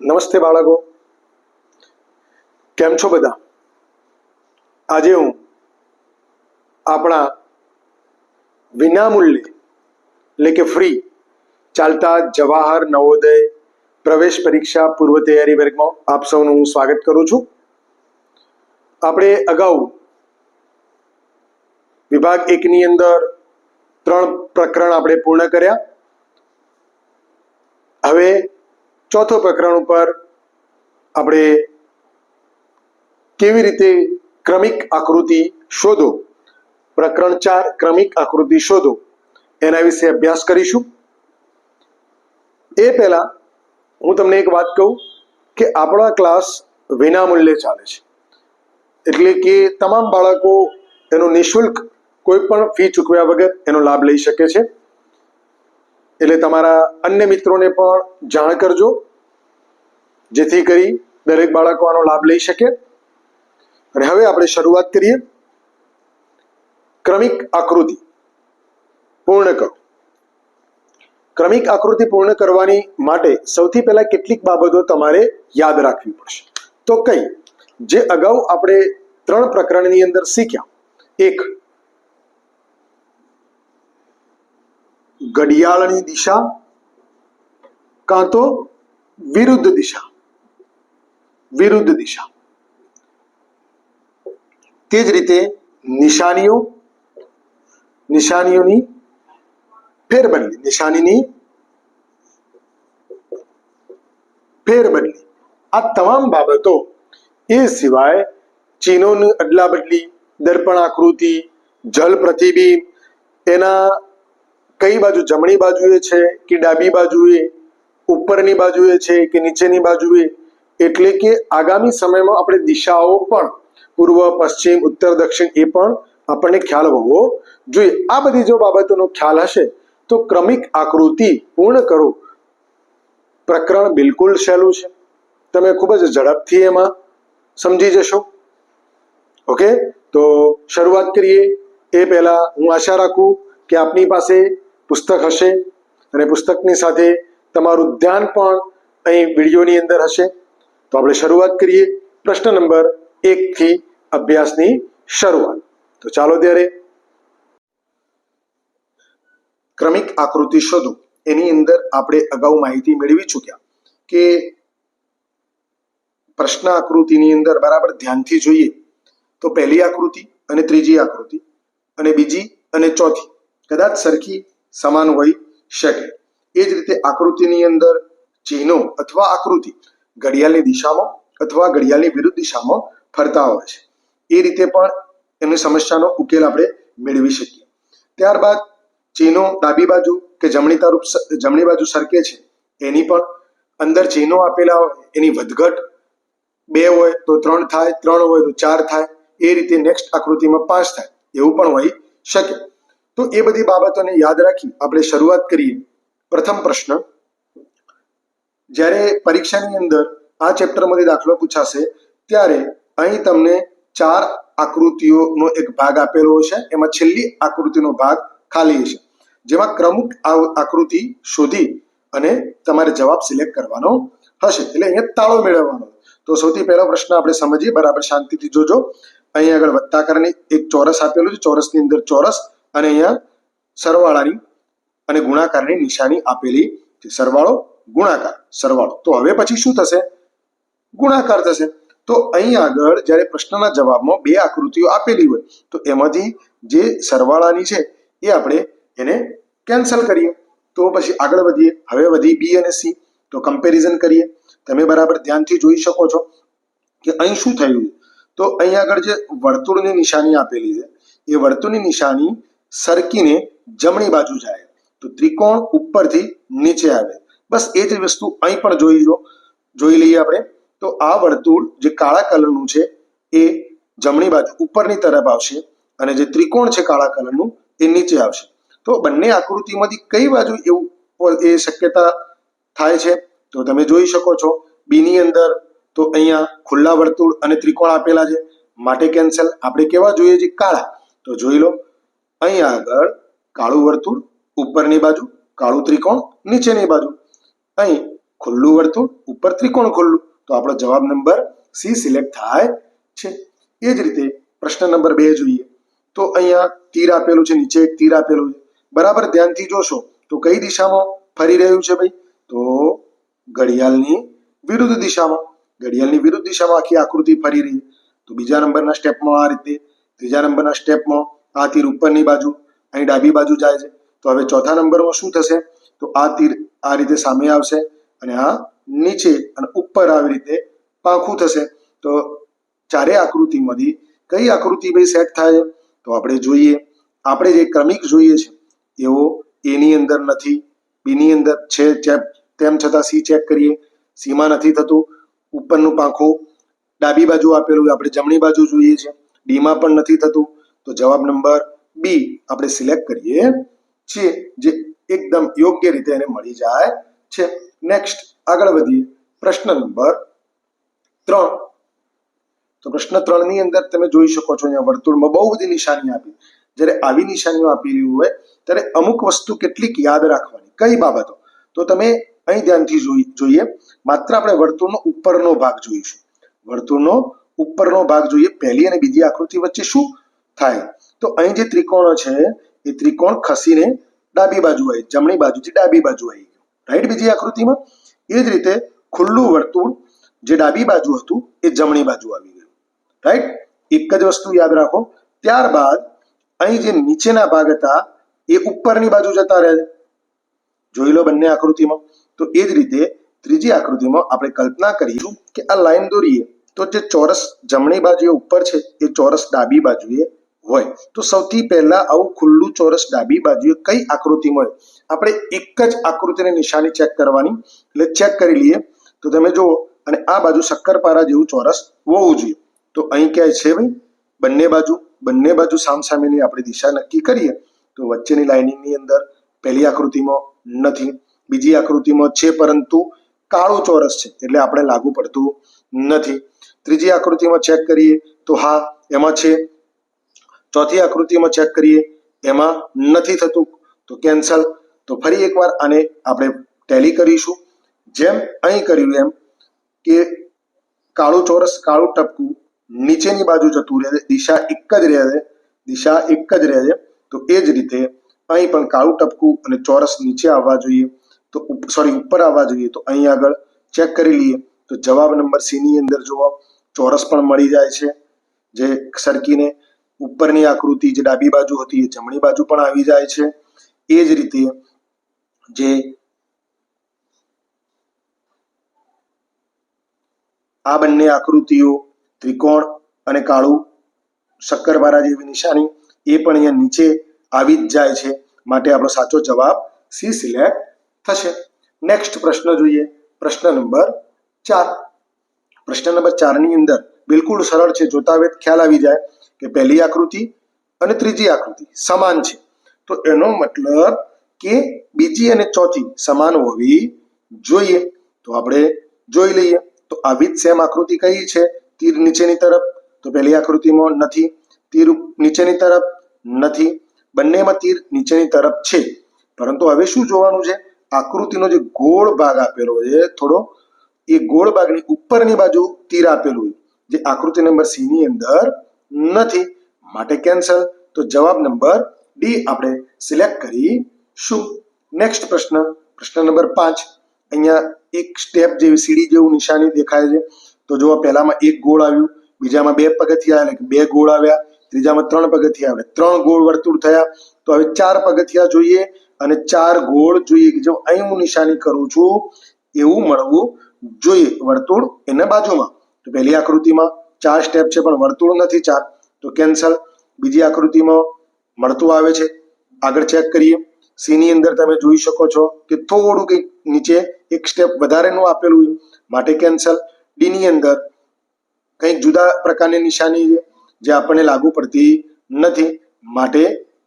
નમસ્તે બાળકો. કેમ છો બધા? આજે હું આપણા વિનામૂલ્યે, એટલે કે ફ્રી ચાલતા જવાહર નવોદય પ્રવેશ પરીક્ષા પૂર્વ તૈયારી વર્ગમાં આપ સૌનું હું સ્વાગત કરું છું. આપણે અગાઉ વિભાગ એકની અંદર ત્રણ પ્રકરણ આપણે પૂર્ણ કર્યા. હવે ચોથો પ્રકરણ ઉપર આપણે કેવી રીતે ક્રમિક આકૃતિ શોધો? પ્રકરણ ચાર, ક્રમિક આકૃતિ શોધો. એના વિશે અભ્યાસ કરીશું. એ પહેલા હું તમને એક વાત કહું કે આપણા ક્લાસ વિનામૂલ્યે ચાલે છે. એટલે કે તમામ બાળકો એનો નિઃશુલ્ક કોઈ પણ ફી ચૂકવ્યા વગર એનો લાભ લઈ શકે છે. એટલે તમારા અન્ય મિત્રોને પણ જાણ કરજો, જેથી કરી દરેક બાળકો આનો લાભ લઈ શકે. અને હવે આપણે શરૂઆત કરીએ. ક્રમિક આકૃતિ પૂર્ણ કરો. ક્રમિક આકૃતિ પૂર્ણ કરવાની માટે સૌથી પહેલા કેટલીક બાબતો તમારે યાદ રાખવી પડશે. તો કઈ, જે અગાઉ આપણે ત્રણ પ્રકરણની અંદર શીખ્યા. એક ઘડિયાળની દિશા કાં તો વિરુદ્ધ દિશા. વિરુદ્ધ દિશા. તે જ રીતે નિશાનીઓ, નિશાનીઓની ફેરબદલી, નિશાનીની ફેરબદલી. આ તમામ બાબતો એ સિવાય ચિહ્નોની અદલા બદલી દર્પણ આકૃતિ, જલ પ્રતિબિંબ, એના કઈ બાજુ જમણી બાજુએ છે કે ડાબી બાજુએ, ઉપરની બાજુએ છે કે નીચેની બાજુએ? એટલે કે આગામી સમયમાં આપણે દિશાઓ પણ પૂર્વ, પશ્ચિમ, ઉત્તર, દક્ષિણ એ પણ આપણને ખ્યાલ હોવો જોઈએ. આ બધી જો બાબતોનો ખ્યાલ હશે તો ક્રમિક આકૃતિ પૂર્ણ કરો. પ્રકરણ બિલકુલ સહેલું છે. તમે ખૂબ જ ઝડપથી એમાં સમજી જશો. ઓકે? તો શરૂઆત કરીએ. એ પહેલા હું આશા રાખું કે આપની પાસે પુસ્તક હશે અને પુસ્તકની સાથે તમારું ધ્યાન પણ અહીં વિડીયોની અંદર હશે. તો આપણે શરૂઆત કરીએ પ્રશ્ન નંબર એકથી અભ્યાસની શરૂઆત. તો ચાલો ત્યારે ક્રમિક આકૃતિ શોધો. એની અંદર આપણે અગાઉ માહિતી મેળવી ચૂક્યા કે પ્રશ્ન આકૃતિની અંદર બરાબર ધ્યાનથી જોઈએ તો પહેલી આકૃતિ અને ત્રીજી આકૃતિ અને બીજી અને ચોથી. કદાચ સરખી સમાન હોઈ શકે. એ જ રીતે આકૃતિની અંદર ચિહ્નો અથવા આકૃતિ ઘડિયાળની દિશામાં અથવા ઘડિયાળની વિરુદ્ધ દિશામાં ફરતા હોય છે. એ રીતે પણ એની સમસ્યાનો ઉકેલ આપણે મેળવી શકીએ. ત્યારબાદ ચિહ્નો ડાબી બાજુ કે જમણી તરફ જમણી બાજુ સરકે છે, એની પણ અંદર ચિહ્નો આપેલા હોય, એની વધઘટ બે હોય તો ત્રણ થાય, ત્રણ હોય તો ચાર થાય, એ રીતે નેક્સ્ટ આકૃતિમાં પાંચ થાય, એવું પણ હોઈ શકે. તો એ બધી બાબતોને યાદ રાખી આપણે શરૂઆત કરીએ. પ્રથમ પ્રશ્ન, જ્યારે પરીક્ષાની અંદર આ ચેપ્ટરમાંથી દાખલો પૂછાશે, ત્યારે અહીં તમને ચાર આકૃતિઓનો એક ભાગ આપેલો છે એમાં છેલ્લી આકૃતિનો ભાગ ખાલી છે જેમાં ક્રમુક આકૃતિ શોધી અને તમારે જવાબ સિલેક્ટ કરવાનો હશે. એટલે અહીંયા તાળો મેળવવાનો. તો સૌથી પહેલો પ્રશ્ન આપણે સમજીએ. બરાબર શાંતિથી જોજો. અહીં આગળ વત્તાકારની એક ચોરસ આપેલું છે. ચોરસની અંદર ચોરસ અને અહીંયા સરવાળાની અને ગુણાકારની નિશાની આપેલી છે. સરવાળો, ગુણાકાર, સરવાળો. તો હવે પછી શું થશે? ગુણાકાર થશે. તો અહીં આગળ જ્યારે પ્રશ્નના જવાબમાં બે આકૃતિઓ આપેલી હોય, તો એમાંથી જે સરવાળાની છે, એ આપણે એને કેન્સલ કરીએ. તો પછી આગળ વધીએ. હવે વધી બી અને સી તો કમ્પેરિઝન કરીએ. તમે બરાબર ધ્યાનથી જોઈ શકો છો કે અહીં શું થયું. તો અહીં આગળ જે વર્તુળની નિશાની આપેલી છે, એ વર્તુળની નિશાની સરકીને જમણી બાજુ જાય. તો ત્રિકોણ ઉપરથી નીચે આવે. બસ એ જ વસ્તુ અહીં પણ જોઈ લો, જોઈ લઈએ આપણે. તો આ વર્તુળ જે કાળા કલરનું છે, એ જમણી બાજુ ઉપરની તરફ આવશે અને જે ત્રિકોણ છે કાળા કલરનું, એ નીચે આવશે. તો બંને આકૃતિમાંથી કઈ બાજુ એવું એ શક્યતા થાય છે? તો તમે જોઈ શકો છો, બીની અંદર તો અહીંયા ખુલ્લા વર્તુળ અને ત્રિકોણ આપેલા છે. માટે કેન્સલ. આપણે કેવા જોઈએ છે? કાળા. તો જોઈ લો અહીં આગળ કાળું વર્તુળ, ઉપરની બાજુ કાળું ત્રિકોણ, નીચેની બાજુ. અહીં ખુલ્લું વર્તુળ, ઉપર ત્રિકોણ ખુલ્લું. તો આપણો જવાબ નંબર સી સિલેક્ટ થાય છે. એ જ રીતે પ્રશ્ન નંબર બે જોઈએ. તો અહીંયા તીર આપેલું છે, નીચે એક તીર આપેલું છે. બરાબર ધ્યાનથી જોશો તો કઈ દિશામાં ફરી રહ્યું છે ભાઈ? તો ઘડિયાળની વિરુદ્ધ દિશામાં. ઘડિયાળની વિરુદ્ધ દિશામાં આખી આકૃતિ ફરી રહી. તો બીજા નંબરના સ્ટેપમાં આ રીતે, ત્રીજા નંબરના સ્ટેપમાં આ તીર ઉપરની બાજુ, અહીં ડાબી બાજુ જાય છે. તો હવે ચોથા નંબરમાં શું થશે? તો આ તીર આ રીતે સામે આવશે અને આ નીચે અને ઉપર આવી રીતે પાંખું થશે. તો ચારે આકૃતિમાંથી કઈ આકૃતિ ભાઈ સેટ થાય? તો આપણે જોઈએ. આપણે જે ક્રમિક જોઈએ છે એવો એની અંદર નથી, બીની અંદર છે ચેપ. તેમ છતાં સી ચેક કરીએ. સીમાં નથી થતું. ઉપરનું પાંખું ડાબી બાજુ આપેલું. આપણે જમણી બાજુ જોઈએ છે. ડીમાં પણ નથી થતું. તો જવાબ નંબર બી આપણે સિલેક્ટ કરીએ છીએ, જે એકદમ યોગ્ય રીતે એને મળી જાય છે. નેક્સ્ટ આગળ વધીએ, પ્રશ્ન નંબર ત્રણ. તો પ્રશ્ન ત્રણની અંદર તમે જોઈ શકો છો અહીંયા વર્તુળમાં બહુ બધી નિશાની આપી. જ્યારે આવી નિશાનીઓ આપેલી હોય, ત્યારે અમુક વસ્તુ કેટલીક યાદ રાખવાની. કઈ બાબતો? તો તમે અહીં ધ્યાનથી જોઈ, જોઈએ. માત્ર આપણે વર્તુળનો ઉપરનો ભાગ જોઈશું. વર્તુળનો ઉપરનો ભાગ જોઈએ. પહેલી અને બીજી આકૃતિ વચ્ચે શું થાય. તો અહીં જે ત્રિકોણ છે, એ ત્રિકોણ ખસીને ડાબી બાજુ આવી, જમણી બાજુથી ડાબી બાજુ આવી ગયું. રાઈટ બીજી આકૃતિમાં? એ જ રીતે ખુલ્લું વર્તુળ જે ડાબી બાજુ હતું, એ જમણી બાજુ આવી ગયું. રાઈટ એક જ વસ્તુ યાદ રાખો, ત્યારબાદ અહીં જે નીચેના ભાગ હતા, એ ઉપરની બાજુ જતા રહે છે. જોઈ લો બંને આકૃતિમાં. તો એ જ રીતે ત્રીજી આકૃતિમાં આપણે કલ્પના કરીશું કે આ લાઈન દોરીએ, તો જે ચોરસ જમણી બાજુએ ઉપર છે, એ ચોરસ ડાબી બાજુએ હોય, તો સૌથી પહેલા આવું ખુલ્લું ચોરસ ડાબી બાજુએ કઈ આકૃતિમાં હોય આપણે એક જ આકૃતિની નિશાની ચેક કરવાની, એટલે ચેક કરી લઈએ. તો તમે જુઓ, અને આ બાજુ શક્કરપારા જેવું ચોરસ હોવું જોઈએ. તો અહીં ક્યાંય છે ભાઈ? બંને બાજુ બંને બાજુ સામસામેની આપણે દિશા નક્કી કરીએ, તો વચ્ચેની લાઇનિંગની અંદર પહેલી આકૃતિમાં નથી, બીજી આકૃતિમાં છે, પરંતુ કાળો ચોરસ છે, એટલે આપણે લાગુ પડતું નથી. ત્રીજી આકૃતિમાં ચેક કરીએ, તો હા, એમાં છે. ચોથી આકૃતિમાં ચેક કરીએ. એમાં નથી થતું તો કેન્સલ તો ફરી એકવાર આને આપણે ટેલી કરીશું. જેમ અહીં કર્યું એમ કે કાળું ચોરસ, કાળું ટપકું નીચેની બાજુ જતું રહે દિશા એક જ રહે દિશા એક જ રહે છે. તો એ જ રીતે અહીં પણ કાળું ટપકું અને ચોરસ નીચે આવવા જોઈએ. તો સોરી ઉપર આવવા જોઈએ. તો અહીં આગળ ચેક કરી લઈએ. તો જવાબ નંબર સી ની અંદર જોવા ચોરસ પણ મળી જાય છે, જે સરકીને ઉપરની આકૃતિ જે ડાબી બાજુ હતી એ જમણી બાજુ પણ આવી જાય છે. એ જ રીતે જે આ બંને આકૃતિઓ ત્રિકોણ અને કાળું શક્કરબારા જેવી નિશાની એ પણ અહીંયા નીચે આવી જ જાય છે માટે આપણો સાચો જવાબ સી સિલેક્ટ થશે. નેક્સ્ટ પ્રશ્ન જોઈએ. પ્રશ્ન નંબર ચાર. પ્રશ્ન નંબર ચારની અંદર બિલકુલ સરળ છે, જોતા વેત ખ્યાલ આવી જાય કે પહેલી આકૃતિ અને ત્રીજી આકૃતિ સમાન છે. તો એનો મતલબ કે બીજી અને ચોથી સમાન હોવી જોઈએ. તો આપણે જોઈ લઈએ. તો આવી જ સેમ આકૃતિ કઈ છે? તીર નીચેની તરફ. તો પહેલી આકૃતિમાં નથી. તીર નીચેની તરફ નથી. બંનેમાં તીર નીચેની તરફ છે. પરંતુ હવે શું જોવાનું છે? આકૃતિનો જે ગોળ ભાગ આપેલો છે, થોડો, એ ગોળ ભાગની ઉપરની બાજુ તીર આપેલું જે આકૃતિ નંબર સી ની અંદર નથી. માટે કેન્સલ તો જવાબ નંબર ડી આપણે સિલેક્ટ કરીશું નેક્સ્ટ પ્રશ્ન. પ્રશ્ન નંબર પાંચ. અહીંયા એક સ્ટેપ જેવી સીડી જેવું નિશાની દેખાય છે. તો જો પહેલામાં એક ગોળ આવ્યું. બીજામાં બે પગથિયા એટલે બે ગોળ આવ્યા. ત્રીજામાં ત્રણ પગથિયા આવ્યા. ત્રણ ગોળ વર્તુળ થયા. તો હવે ચાર પગથિયા જોઈએ અને ચાર ગોળ જોઈએ કે જો અહીં હું નિશાની કરું છું, એવું મળવું જોઈએ વર્તુળ એના બાજુમાં. તો પહેલી આકૃતિમાં ચાર સ્ટેપ છે, પણ વર્તુળ નથી ચાર. તો કેન્સલ બીજી આકૃતિમાં મળતું આવે છે. આગળ ચેક કરીએ. સી ની અંદર તમે જોઈ શકો છો કે થોડું કંઈક નીચે એક સ્ટેપ વધારેનું આપેલું માટે કેન્સલ ડી ની અંદર કંઈક જુદા પ્રકારની નિશાની છે, જે આપણને લાગુ પડતી નથી. માટે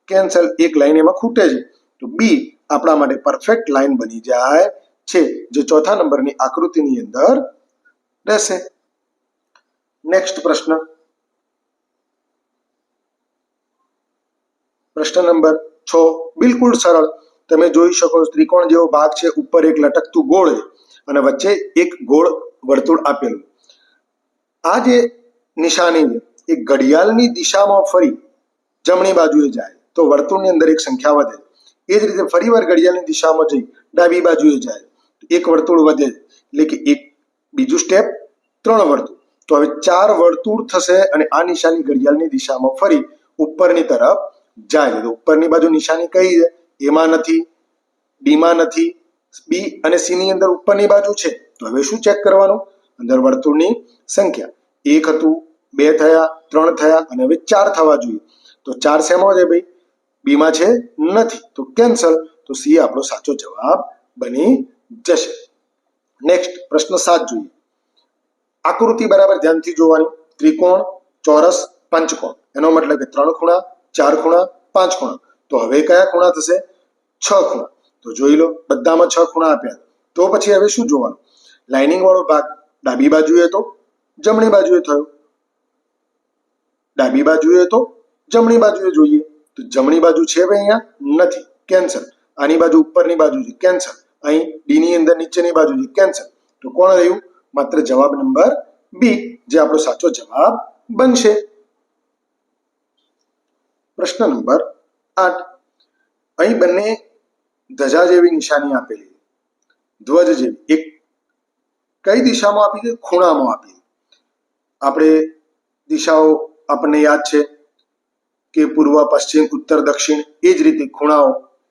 કેન્સલ એક લાઈન એમાં ખૂટે છે. તો બી આપણા માટે પરફેક્ટ લાઈન બની જાય છે, જે ચોથા નંબરની આકૃતિની અંદર રહેશે. નેક્સ્ટ પ્રશ્ન. પ્રશ્ન નંબર છ. બિલકુલ સરળ. તમે જોઈ શકો ત્રિકોણ જેવો ભાગ છે. ઉપર એક લટકતું ગોળ અને વચ્ચે એક ગોળ વર્તુળ આપેલું. આ જે નિશાની છે, એ ઘડિયાળની દિશામાં ફરી જમણી બાજુએ જાય. તો વર્તુળની અંદર એક સંખ્યા વધે. એ જ રીતે ફરીવાર ઘડિયાળની દિશામાં જઈ ડાબી બાજુએ જાય. એક વર્તુળ વધે. એટલે કે એક, બીજું સ્ટેપ ત્રણ વર્તુળ. તો હવે ચાર વર્તુળ થશે અને આ નિશાની ઘડિયાળની દિશામાં ફરી ઉપરની તરફ જાય તો ઉપરની બાજુ નિશાની કઈ છે? એમાં નથી બીમાં નથી બી અને સી ની અંદર ઉપરની બાજુ છે. તો હવે શું ચેક કરવાનું? અંદર વર્તુળની સંખ્યા. એક હતું, બે થયા, ત્રણ થયા અને હવે ચાર થવા જોઈએ. તો ચાર શેમાં છે ભાઈ? બીમાં છે, નથી. તો કેન્સલ તો સી આપણો સાચો જવાબ બની જશે. નેક્સ્ટ પ્રશ્ન સાત જોઈએ. આકૃતિ બરાબર ધ્યાનથી જોવાની. ત્રિકોણ, ચોરસ, પંચકોણ. એનો મતલબ કે ત્રણ ખૂણા, ચાર ખૂણા, પાંચ ખૂણા. તો હવે કયા ખૂણા થશે? છ ખૂણા. તો જોઈ લો, બધામાં છ ખૂણા આપ્યા. તો પછી હવે શું જોવાનું? લાઇનિંગ વાળો ભાગ ડાબી બાજુએ તો જમણી બાજુએ થયો. ડાબી બાજુએ તો જમણી બાજુએ જોઈએ. તો જમણી બાજુ છે ભાઈ અહીંયા? નથી. કેન્સલ. આની બાજુ ઉપરની બાજુ છે. કેન્સલ. અહીં ડી ની અંદર નીચેની બાજુ છે. કેન્સલ. તો કોણ રહ્યું? માત્ર જવાબ નંબર બી જે આપણો સાચો જવાબ બનશે. પ્રશ્ન નંબર આઠ. અહીં બંને ધજા જેવી નિશાની આપેલી ધ્વજ જેવી. એક કઈ દિશામાં આપી ખૂણામાં આપી? આપણે દિશાઓ આપણને યાદ છે કે પૂર્વ, પશ્ચિમ, ઉત્તર, દક્ષિણ એ જ રીતે ખૂણાઓ,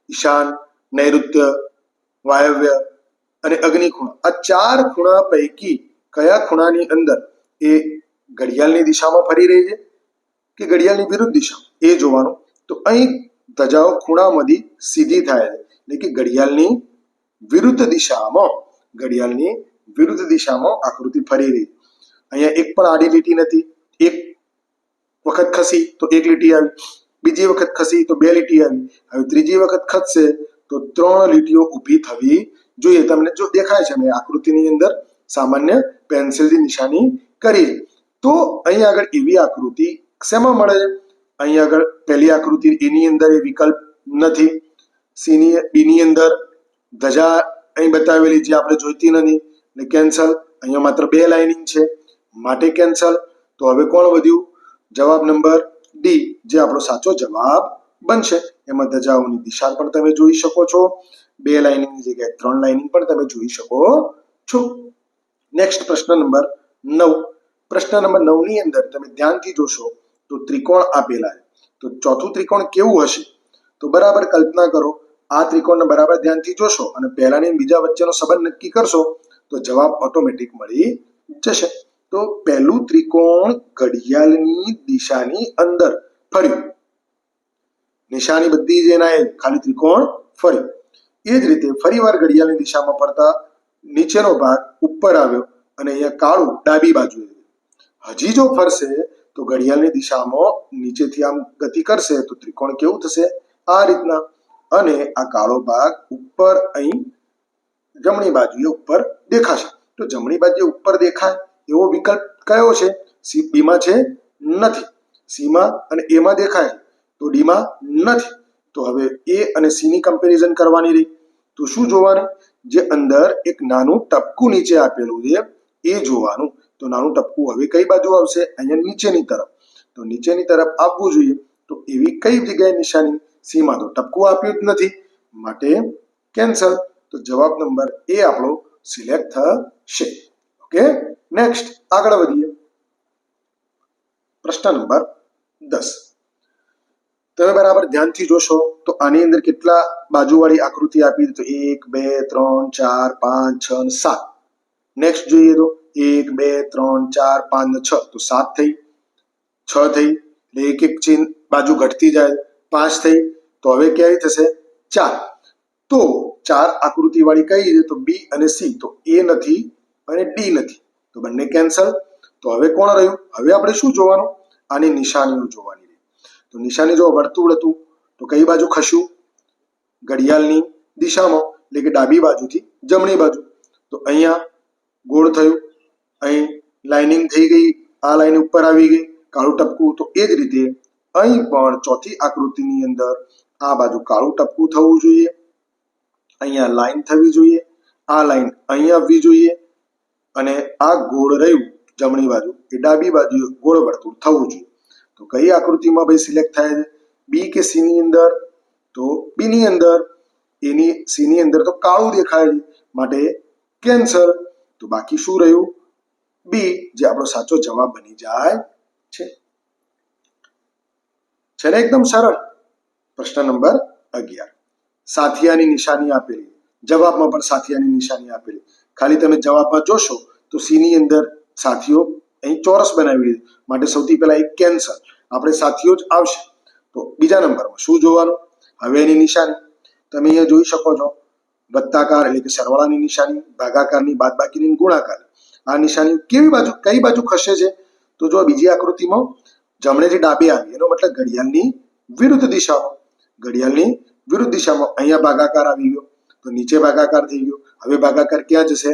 ઈશાન, નૈઋત્ય, વાયવ્ય અને અગ્નિ ખૂણા આ ચાર ખૂણા પૈકી કયા ખૂણાની અંદર એ ઘડિયાળની દિશામાં ફરી રહી છે કે ઘડિયાળની વિરુદ્ધ દિશા એ જોવાનું. તો અહીં ધજાઓ ખૂણામાંથી સીધી થાય છે. એટલે કે ઘડિયાળની વિરુદ્ધ દિશામાં, ઘડિયાળની વિરુદ્ધ દિશામાં આકૃતિ ફરી રહી અહીંયા એક પણ આડી લીટી નથી. એક વખત ખસી તો એક લીટી આવી. બીજી વખત ખસી તો બે લીટી આવી. હવે ત્રીજી વખત ખસશે તો ત્રણ લીટીઓ ઊભી થવી જોઈએ, તમને જો દેખાય છે મેં આકૃતિની અંદર સામાન્ય પેન્સિલથી નિશાની કરી. તો અહીં આગળ એવી આકૃતિ શેમાં મળે? છે અહીં આગળ પહેલી આકૃતિ એની અંદર એ વિકલ્પ નથી. સીની, બીની અંદર ધજા અહીં બતાવેલી જે આપણે જોઈતી નથી. એટલે કેન્સલ, અહીંયા માત્ર બે લાઇનિંગ છે. માટે કેન્સલ. તો હવે કોણ વધ્યું? જવાબ નંબર ડી, જે આપણો સાચો જવાબ બનશે. એમાં ધજાઓની દિશા પણ તમે જોઈ શકો છો. બે લાઇનિંગની જગ્યાએ ત્રણ લાઇનિંગ પણ તમે જોઈ શકો. છો. નેક્સ્ટ પ્રશ્ન નંબર નવ. પ્રશ્ન નંબર નવની અંદર તમે ધ્યાનથી જોશો તો ત્રિકોણ આપેલા છે. તો ચોથું ત્રિકોણ કેવું હશે? તો બરાબર કલ્પના કરો, આ ત્રિકોણને બરાબર ધ્યાનથી જોશો અને પહેલાની બીજા વચ્ચેનો સંબંધ નક્કી કરશો, તો જવાબ ઓટોમેટિક મળી જશે. તો પહેલું ત્રિકોણ ઘડિયાળની દિશાની અંદર ફર્યું. નિશાની બધી જ એના ખાલી ત્રિકોણ ફર્યું એ જ રીતે ફરીવાર ઘડિયાળની દિશામાં ફરતા નીચેનો ભાગ ઉપર આવ્યો અને અહીંયા કાળું ડાબી બાજુએ હજી જો ફરશે તો ઘડિયાળની દિશામાં નીચેથી આમ ગતિ કરશે તો ત્રિકોણ કેવું થશે? આ રીતના. અને આ કાળો ભાગ ઉપર અહીં જમણી બાજુએ ઉપર દેખાશે. તો જમણી બાજુ ઉપર દેખાય એવો વિકલ્પ કયો છે? સી, બીમાં છે નથી. સીમાં અને એમાં દેખાય તો ડીમાં નથી. તો હવે એ અને સી ની કમ્પેરિઝન કરવાની રહી. તો શું જોવાનું? જે અંદર એક નાનું ટપકું નીચે આપેલું છે, એ જોવાનું. તો નાનું ટપકું હવે કઈ બાજુ આવશે? અહીંયા નીચેની તરફ. તો નીચેની તરફ આવવું જોઈએ. તો એવી કઈ જગ્યાએ નિશાની? સીમાં તો ટપકું આપ્યું જ નથી. માટે કેન્સલ તો જવાબ નંબર એ આપણો સિલેક્ટ થશે. ઓકે? નેક્સ્ટ આગળ વધીએ. પ્રશ્ન નંબર દસ. તમે બરાબર ધ્યાનથી જોશો તો આની અંદર કેટલા બાજુવાળી આકૃતિ આપી તો એક, બે, ત્રણ, ચાર, પાંચ, છ અને સાત. નેક્સ્ટ જોઈએ તો એક, બે, ત્રણ, ચાર, પાંચ છ. તો સાત થઈ, છ થઈ, એટલે એક એક ચિહ્ન બાજુ ઘટતી જાય, પાંચ થઈ, તો હવે ક્યારે થશે? ચાર. તો ચાર આકૃતિ વાળી કઈ છે? તો બી અને સી. તો એ નથી અને ડી નથી. તો બંને કેન્સલ તો હવે કોણ રહ્યું? હવે આપણે શું જોવાનું? આની નિશાનીઓ જોવાની. તો નિશાની જો વર્તુળ હતું, તો કઈ બાજુ ખસ્યું? ઘડિયાળની દિશામાં, એટલે કે ડાબી બાજુથી જમણી બાજુ. તો અહીંયા ગોળ થયું, અહીં લાઇનિંગ થઈ ગઈ, આ લાઈન ઉપર આવી ગઈ, કાળું ટપકું. તો એ જ રીતે અહીં પણ ચોથી આકૃતિની અંદર આ બાજુ કાળું ટપકું થવું જોઈએ. અહીંયા લાઈન થવી જોઈએ, આ લાઈન અહીંયા આવવી જોઈએ, અને આ ગોળ રહ્યું જમણી બાજુ. એ ડાબી બાજુ ગોળ વર્તુળ થવું જોઈએ. તો કઈ આકૃતિમાં ભાઈ સિલેક્ટ થાય છે? બી કે સી ની અંદર? તો બી ની અંદર. એની સી ની અંદર તો કાળું દેખાય છે. માટે કેન્સલ તો બાકી શું રહ્યું? બી જે આપણો સાચો જવાબ બની જાય છે. છે ને એકદમ સરળ? પ્રશ્ન નંબર અગિયાર. સાથિયાની નિશાની આપેલી. જવાબમાં પણ સાથિયાની નિશાની આપેલી. ખાલી તમે જવાબમાં જોશો તો સી ની અંદર સાથીઓ અહીં ચોરસ બનાવી દીધું. માટે સૌથી પહેલા એક કેન્સલ આપણે સાથીઓ જ આવશે. તો બીજા નંબરમાં શું જોવાનું? હવે એની નિશાની. તમે અહીંયા જોઈ શકો છો. વત્તાકાર એટલે કે સરવાળાની નિશાની, ભાગાકારની, બાદબાકીની અને ગુણાકારની આ નિશાની કેવી બાજુ, કઈ બાજુ ખસે છે? તો જો બીજી આકૃતિમાં જમણે જે ડાબે આવી, એનો મતલબ ઘડિયાળની વિરુદ્ધ દિશામાં. ઘડિયાળની વિરુદ્ધ દિશામાં અહીંયા ભાગાકાર આવી ગયો. તો નીચે ભાગાકાર થઈ ગયો. હવે ભાગાકાર ક્યાં જશે?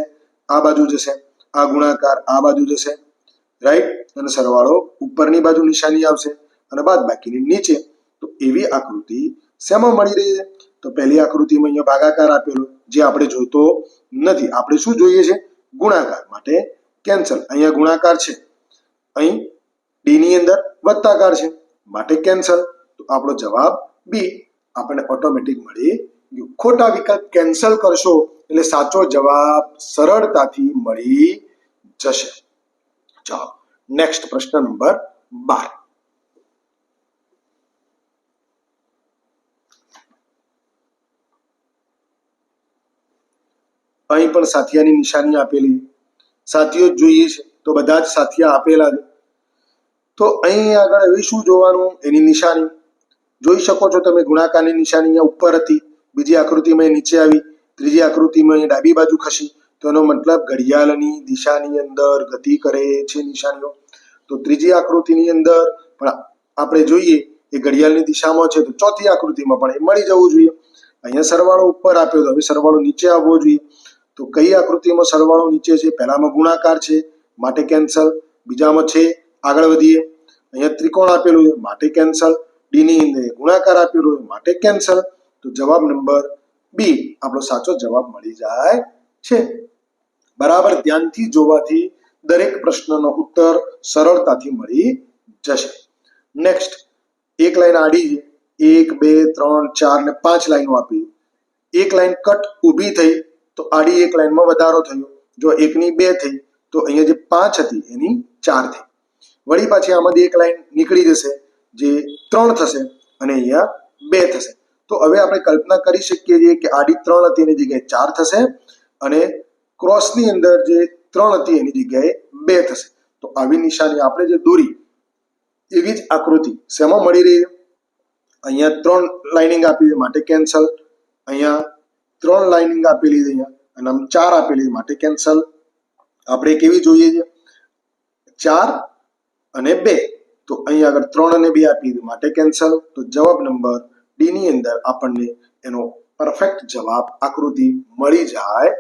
આ બાજુ જશે. આ ગુણાકાર આ બાજુ જશે. રાઈટ અને સરવાળો ઉપરની બાજુ નિશાની આવશે અને બાદ બાકીની નીચે. તો એવી આકૃતિ શેમાં મળી રહી છે? તો પહેલી આકૃતિમાં અહીંયા ભાગાકાર આપેલો જે આપણે જોતો નથી. આપણે શું જોઈએ છે? ગુણાકાર માટે કેન્સલ અહીંયા ગુણાકાર છે. અહીં ડી ની અંદર વત્તાકાર છે. માટે કેન્સલ તો આપણો જવાબ બી આપણને ઓટોમેટિક મળી ગયો. ખોટા વિકલ્પ કેન્સલ કરશો એટલે સાચો જવાબ સરળતાથી મળી જશે. ચાલો નેક્સ્ટ પ્રશ્ન નંબર બાર. અહીં પણ સાથિયાની નિશાની આપેલી. સાથીઓ જોઈએ છે. તો બધા જ સાથિયા આપેલા છે. તો અહીં આગળ હવે શું જોવાનું? એની નિશાની. જોઈ શકો છો તમે ગુણાકારની નિશાની ઉપર હતી. બીજી આકૃતિમાં નીચે આવી. ત્રીજી આકૃતિમાં ડાબી બાજુ ખસી. તો એનો મતલબ ઘડિયાળની દિશાની અંદર ગતિ કરે છે નિશાનીઓ. તો ત્રીજી આકૃતિની અંદર, પણ આપણે જોઈએ એ ઘડિયાળની દિશામાં છે, તો ચોથી આકૃતિમાં પણ એ મળી જવું જોઈએ. અહીંયા સરવાળો ઉપર આપ્યો, તો હવે સરવાળો નીચે આવવો જોઈએ. તો કઈ આકૃતિમાં સરવાળો નીચે છે? પહેલામાં ગુણાકાર છે, માટે કેન્સલ. બીજામાં છે, આગળ વધીએ. અહીંયા ત્રિકોણ આપેલું છે, માટે કેન્સલ. ડીની અંદર ગુણાકાર આપેલો છે, માટે કેન્સલ. તો જવાબ નંબર બી, આપણો સાચો જવાબ મળી જાય છે. બરાબર ધ્યાનથી જોવાથી દરેક પ્રશ્નનો ઉત્તર સરળતાથી મળી જશે. નેક્સ્ટ એક લાઈન આડી એક, બે, ત્રણ, ચાર ને પાંચ લાઈનો આપી. એક લાઈન કટ ઊભી થઈ, તો આડી એક લાઈનમાં વધારો થયો. જો એકની બે થઈ, તો અહીંયા જે પાંચ હતી, એની ચાર થઈ. વળી પાછી આમાંથી એક લાઈન નીકળી જશે, જે ત્રણ થશે, અને અહીંયા બે થશે. તો હવે આપણે કલ્પના કરી શકીએ છીએ કે આડી ત્રણ હતી, એની જગ્યાએ ચાર થશે, અને ક્રોસની અંદર જે ત્રણ હતી, એની જગ્યાએ બે થશે. તો આવી નિશાની આપણે જે દોરી, એવી જ આકૃતિ. શેમાં મળી રહી અહીંયા ત્રણ લાઇનિંગ આપી માટે કેન્સલ અહીંયા ત્રણ લાઇનિંગ આપેલી છે અહીંયા, અને આમ ચાર આપેલી માટે કેન્સલ આપણે કેવી જોઈએ છે. ચાર અને બે. તો અહીંયા આગળ ત્રણ અને બે આપી માટે કેન્સલ તો જવાબ નંબર ડી ની અંદર આપણને એનો પરફેક્ટ જવાબ આકૃતિ મળી જાય.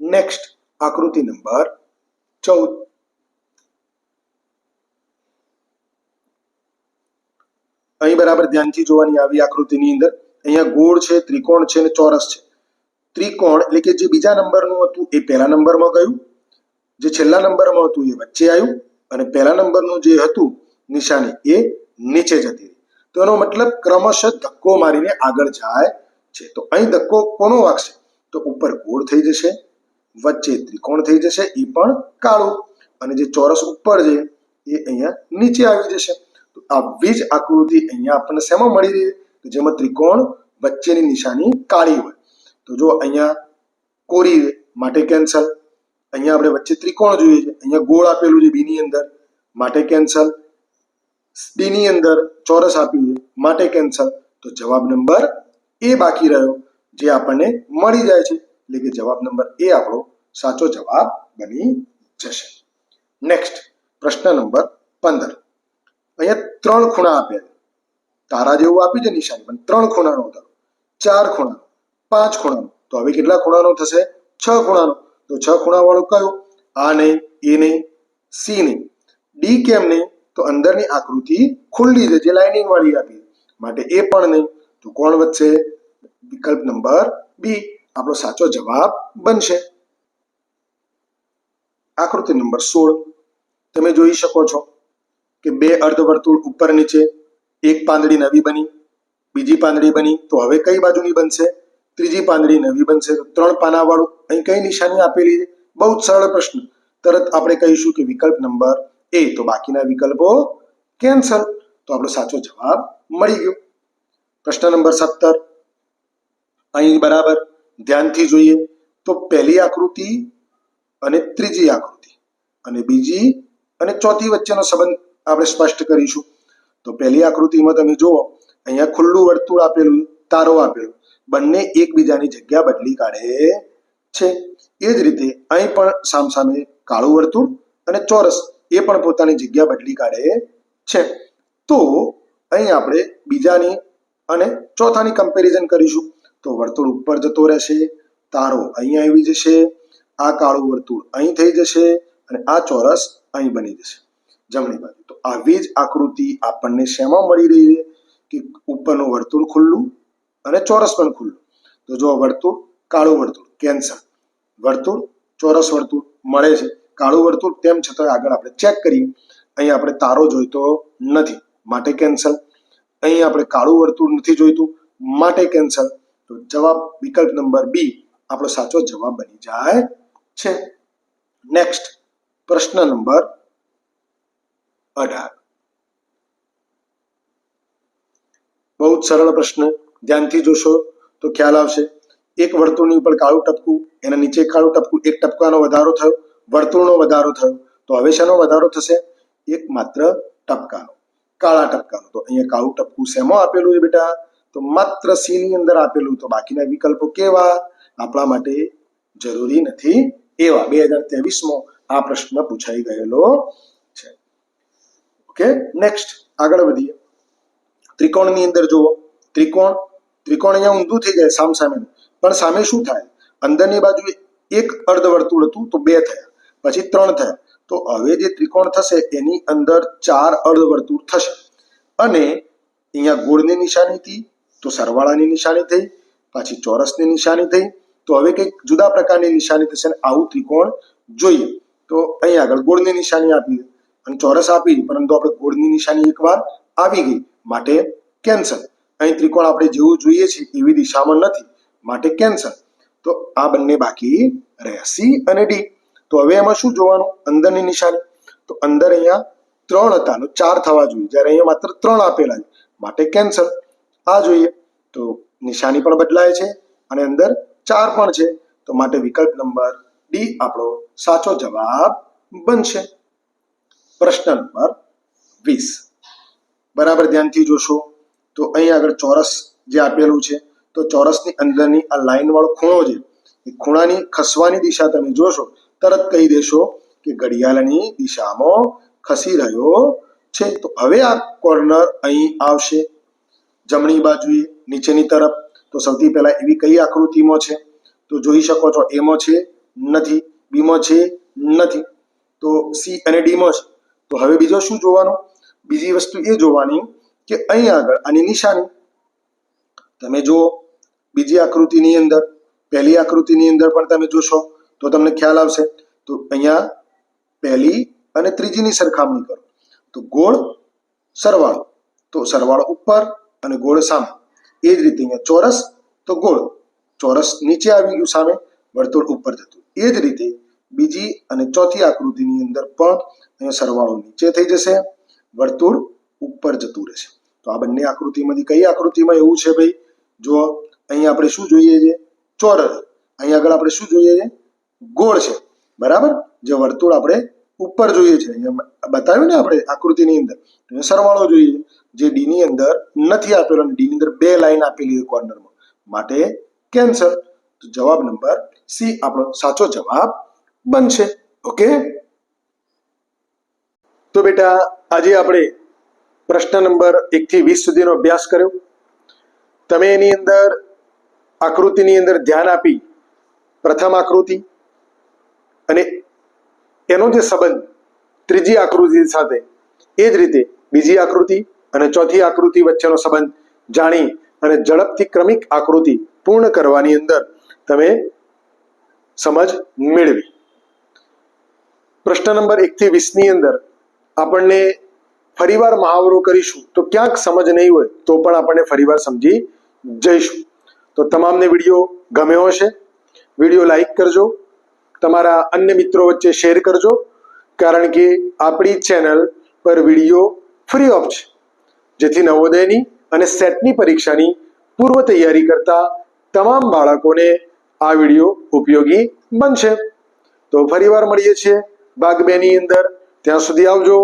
નેક્સ્ટ આકૃતિ નંબર ચૌદ. અહીં બરાબર ધ્યાનથી જોવાની આવી આકૃતિની અંદર અહીંયા ગોળ છે, ત્રિકોણ છે અને ચોરસ છે. ત્રિકોણ એટલે કે જે બીજા નંબરનું હતું એ પહેલા નંબરમાં ગયું, જે છેલ્લા નંબરમાં હતું એ વચ્ચે આવ્યું અને પહેલા નંબરનું જે હતું નિશાની એ નીચે જતી રહી. તો એનો મતલબ ક્રમશઃ ધક્કો મારીને આગળ જાય છે. તો અહીં ધક્કો કોનો વાગશે? તો ઉપર ગોળ થઈ જશે. વચ્ચે ત્રિકોણ થઈ જશે એ પણ કાળું. અને જે ચોરસ ઉપર છે, એ અહીંયા નીચે આવી જશે. તો આવી જ આકૃતિ અહીંયા આપણને શેમાં મળી રહી તો જેમાં ત્રિકોણ વચ્ચેની નિશાની કાળી હોય. તો જો અહીંયા કોરી માટે કેન્સલ. અહીંયા આપણે વચ્ચે ત્રિકોણ જોઈએ છે. અહીંયા ગોળ આપેલું છે બી ની અંદર, માટે કેન્સલ. બીની અંદર ચોરસ આપ્યું છે, માટે કેન્સલ. તો જવાબ નંબર એ બાકી રહ્યો, જે આપણને મળી જાય છે. એટલે કે જવાબ નંબર એ આપણો સાચો જવાબ બની જશે. નેક્સ્ટ પ્રશ્ન નંબર પંદર. અહીંયા ત્રણ ખૂણા આપ્યા છે. તારા જેવું આપ્યું છે નિશાની, પણ ત્રણ ખૂણાનો ઉતારો ચાર ખૂણાનો પાંચ ખૂણાનો. તો હવે કેટલા ખૂણાનો થશે? છ ખૂણાનો. તો છ ખૂણા કયો? કયું આ નહીં, એ નહીં, સી નહીં. ડી કેમ નહીં? તો અંદરની આકૃતિ ખુલ્લી છે, જે લાઇનિંગ વાળી આપી માટે એ પણ નહીં. તો કોણ વધશે? વિકલ્પ નંબર બી. આપણો સાચો જવાબ બનશે. આકૃતિ નંબર સોળ. તમે જોઈ શકો છો કે બે અર્ધવર્તુળ ઉપર નીચે એક પાંદડી નવી બની, બીજી પાંદડી બની, તો હવે કઈ બાજુની બનશે? ત્રીજી પાંદડી નવી બનશે. તો ત્રણ પાનાવાળું અહીં કઈ નિશાની આપેલી છે? બહુ સરળ પ્રશ્ન. તરત આપણે કહીશું કે વિકલ્પ નંબર એ. તો બાકીના વિકલ્પો કેન્સલ. તો આપણો સાચો જવાબ મળી ગયો. પ્રશ્ન નંબર સત્તર. અહીં બરાબર ધ્યાનથી જોઈએ તો પહેલી આકૃતિ અને ત્રીજી આકૃતિ. અને બીજી અને ચોથી વચ્ચેનો સંબંધ આપણે સ્પષ્ટ કરીશું. તો પહેલી આકૃતિમાં તમે જુઓ, અહીંયા ખુલ્લું વર્તુળ આપેલું, તારો આપેલો. બંને એકબીજાની જગ્યા બદલી કાઢે છે. એ જ રીતે અહીં પણ સામસામે કાળું વર્તુળ અને ચોરસ એ પણ પોતાની જગ્યા બદલી કાઢે છે. તો અહીં આપણે બીજાની અને ચોથાની કમ્પેરિઝન કરીશું. તો વર્તુળ ઉપર જતો રહેશે, તારો અહીંયા આવી જશે, આ કાળું વર્તુળ અહીં થઈ જશે અને આ ચોરસ અહીં બની જશે. જમણી બાજુ. તો આવી જ આકૃતિ આપણને શેમાં મળી રહી છે? કે ઉપરનું વર્તુળ ખુલ્લું અને ચોરસ પણ ખુલ્લું. તો જો વર્તુળ, કાળું વર્તુળ, કેન્સર. વર્તુળ, ચોરસ વર્તુળ મળે છે. કાળું વર્તુળ તેમ છતાં આગળ આપણે ચેક કરીએ. અહીં આપણે તારો જોઈતો નથી. માટે કેન્સલ અહીં આપણે કાળું વર્તુળ નથી જોઈતું. માટે કેન્સલ તો જવાબ વિકલ્પ નંબર બી આપણો સાચો જવાબ બની જાય છે. નેક્સ્ટ પ્રશ્ન નંબર અઢાર. બહુ જ સરળ પ્રશ્ન, ધ્યાનથી જોશો તો ખ્યાલ આવશે. એક વર્તુળની ઉપર કાળું ટપકું, એના નીચે કાળું ટપકું, એક ટપકાનો વધારો થયો, વર્તુળનો વધારો થયો. તો હવે શેનો વધારો થશે? એક માત્ર ટપકાનો, કાળા ટપકાનો. તો અહીંયા કાળું ટપકું શેમાં આપેલું છે બેટા? તો માત્ર સી ની અંદર આપેલું તો બાકીના વિકલ્પો કેવા? આપણા માટે જરૂરી નથી એવા. બે હજાર ત્રેવીસમાં આ પ્રશ્ન પૂછાઈ ગયેલો છે. ઓકે, નેક્સ્ટ આગળ વધીએ. ત્રિકોણની અંદર જુઓ. ત્રિકોણ ત્રિકોણ અહીંયા ઊંધું થઈ જાય સામ સામેનું. પણ સામે શું થાય? અંદરની બાજુ એક અર્ધવર્તુળ હતું તો બે થયા. પછી ત્રણ થયા. તો હવે જે ત્રિકોણ થશે એની અંદર ચાર અર્ધવર્તુળ થશે. અને અહીંયા ગોળની નિશાની હતી. તો સરવાળાની નિશાની થઈ, પાછી ચોરસની નિશાની થઈ. તો હવે કંઈક જુદા પ્રકારની નિશાની થશે અને આવું ત્રિકોણ જોઈએ. તો અહીં આગળ ગોળની નિશાની આપી અને ચોરસ આપી પરંતુ આપણે ગોળની નિશાની એકવાર આવી ગઈ. માટે કેન્સલ. અહીં ત્રિકોણ આપણે જેવું જોઈએ છે એવી દિશામાં નથી. માટે કેન્સલ. તો આ બંને બાકી રહ્યા સી અને ડી. તો હવે એમાં શું જોવાનું? અંદરની નિશાની. તો અંદર અહીંયા ત્રણ હતા ચાર થવા જોઈએ. જ્યારે અહીંયા માત્ર ત્રણ આપેલા છે. માટે કેન્સલ. આ જોઈએ તો નિશાની પણ બદલાય છે અને અંદર ચાર પણ છે. તો માટે વિકલ્પ નંબર ડી આપણો સાચો જવાબ બનશે. પ્રશ્ન નંબર વીસ. બરાબર ધ્યાનથી જોશો. તો અહીં આગળ ચોરસ જે આપેલું છે, તો ચોરસની અંદરની આ લાઈન વાળો ખૂણો છે એ ખૂણાની ખસવાની દિશા તમે જોશો, તરત કહી દેશો કે ઘડિયાળની દિશામાં ખસી રહ્યો છે. તો હવે આ કોર્નર અહીં આવશે. જમણી બાજુએ, નીચેની તરફ. તો સૌથી પહેલા એવી કઈ આકૃતિમાં છે? તો જોઈ શકો છો, એમાં છે, નથી. બીમાં છે, નથી. તો સી અને ડીમાં છે. તો હવે બીજો શું જોવાનું? બીજી વસ્તુ એ જોવાની કે અહીં આગળ આની નિશાની. તમે જુઓ, બીજી આકૃતિની અંદર, પહેલી આકૃતિની અંદર પણ તમે જોશો, તો તમને ખ્યાલ આવશે. તો અહીંયા પહેલી અને ત્રીજીની સરખામણી કરો. તો ગોળ સરવાળો. તો સરવાળો ઉપર અને ગોળ સામે. એ જ રીતે અહીંયા ચોરસ, તો ગોળ. ચોરસ નીચે આવી ગયું સામે, વર્તુળ ઉપર જતું. એ જ રીતે બીજી અને ચોથી આકૃતિની અંદર પણ અહીંયા સરવાળો નીચે થઈ જશે, વર્તુળ ઉપર જતું રહેશે. તો આ બંને આકૃતિમાંથી કઈ આકૃતિમાં એવું છે ભાઈ? જો અહીંયા આપણે શું જોઈએ છે? ચોરસ. અહીંયા આગળ આપણે શું જોઈએ છે? ગોળ છે. બરાબર? જે વર્તુળ આપણે ઉપર જોઈએ છે. બતાવ્યું ને આપણે આકૃતિની અંદર. સરવાળો જોઈએ. જે ડી ની અંદર નથી આપેલો ડી ની અંદર બે લાઈન આપેલી છે કોર્નરમાં. માટે કેન્સલ. તો જવાબ નંબર સી આપણો સાચો જવાબ બનશે. ઓકે? તો બેટા, આજે આપણે પ્રશ્ન નંબર એક થી વીસ સુધીનો અભ્યાસ કર્યો. તમે એની અંદર આકૃતિની અંદર ધ્યાન આપી પ્રથમ આકૃતિ અને એનો જે સંબંધ ત્રીજી આકૃતિ સાથે એ જ રીતે બીજી આકૃતિ અને ચોથી આકૃતિ વચ્ચેનો સંબંધ જાણી અને ઝડપથી ક્રમિક આકૃતિ પૂર્ણ કરવાની અંદર તમે સમજ મેળવી. પ્રશ્ન નંબર એકથી વીસની અંદર આપણને ફરીવાર મહાવરો કરીશું તો ક્યાંક સમજ નહીં હોય તો પણ આપણને ફરીવાર સમજી જઈશું. તો તમામને વીડિયો ગમ્યો હશે. વીડિયો લાઈક કરજો. તમારા અન્ય મિત્રો વચ્ચે શેર કરજો. કારણ કે આપણી ચેનલ પર વીડિયો ફ્રી ઓફ છે જેથી નવોદયની અને સેટની પરીક્ષાની પૂર્વ તૈયારી કરતા તમામ બાળકોને આ વીડિયો ઉપયોગી બનશે. તો ફરીવાર મળીએ છીએ. ભાગ બેની અંદર. ત્યાં સુધી આવજો.